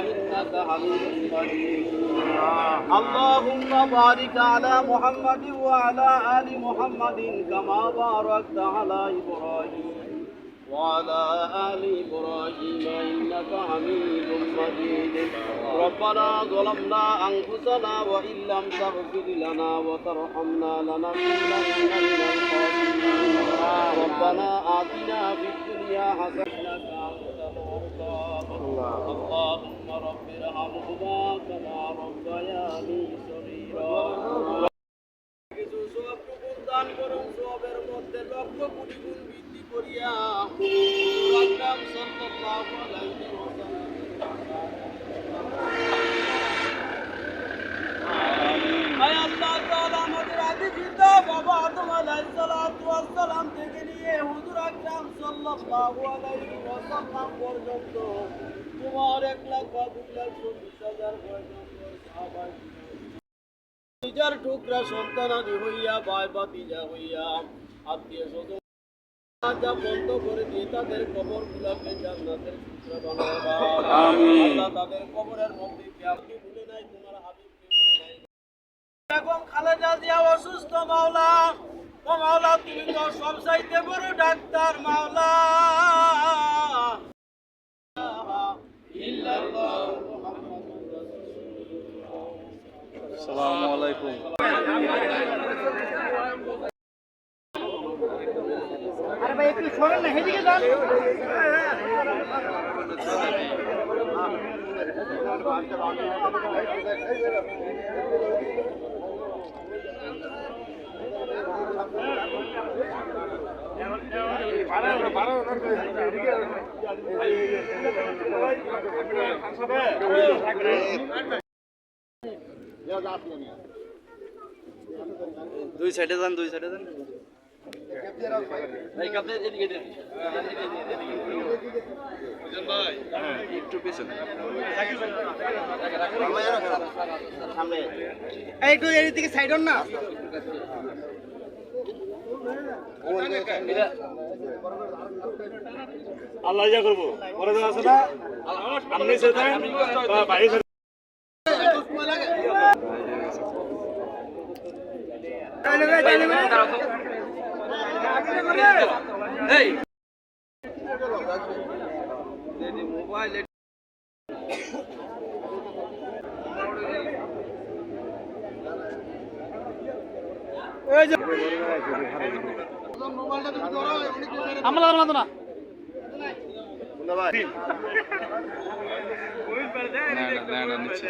محمد اللهم بارك على محمد وعلى آل محمد كما باركت على إبراهيم وعلى آل إبراهيم إنك حميد مجيد ربنا ظلمنا أنفسنا وإن لم تغفر لنا وترحمنا لنكونن من الخاسرين ربنا آتنا في الدنيا حسنة اللهم رب ارحمهما كما ربياني صغيرا কিছু সবটুকু দান করুন সবের মধ্যে লক্ষ কোটি গুণ বৃদ্ধি করিয়া রাখলাম সাল্লাল্লাহু আলাইহি ওয়াসাল্লাম সালাম থেকে নিয়ে হুজুর আকরাম সাল্লাল্লাহু আলাইহি ওয়াসাল্লাম পর্যন্ত তোমার এক লাখ বা দুই লাখ চল্লিশ হাজার নিজের টুকরা সন্তানাদি হইয়া ভাই বাতিজা হইয়া আত্মীয় স্বজন যা বন্ধ করে দিয়ে তাদের কবর গুলাকে জান্নাতের টুকরা। আল্লাহ তাদের কবরের মধ্যে আপনি ভুলে নাই তোমার হাবিবকে ভুলে নাই? বেগম খালেদা জিয়া অসুস্থ মাওলা। তুমি তো সব চাইতে বড় ডাক্তার মাওলা। আসসালামু আলাইকুম আরে ভাই একটু সরেন না হেদিকে যান। দুই সাইডে যান দুই সাইডে যান। এই এদিকে একটু পেছনে। এই দিকে সাইড না। আল্লাহ ইয়া করব। পরে আছে না? আপনি সেটা বাইরে সেটা এই। মোবাইল আমলা আমলা না না না না নিচে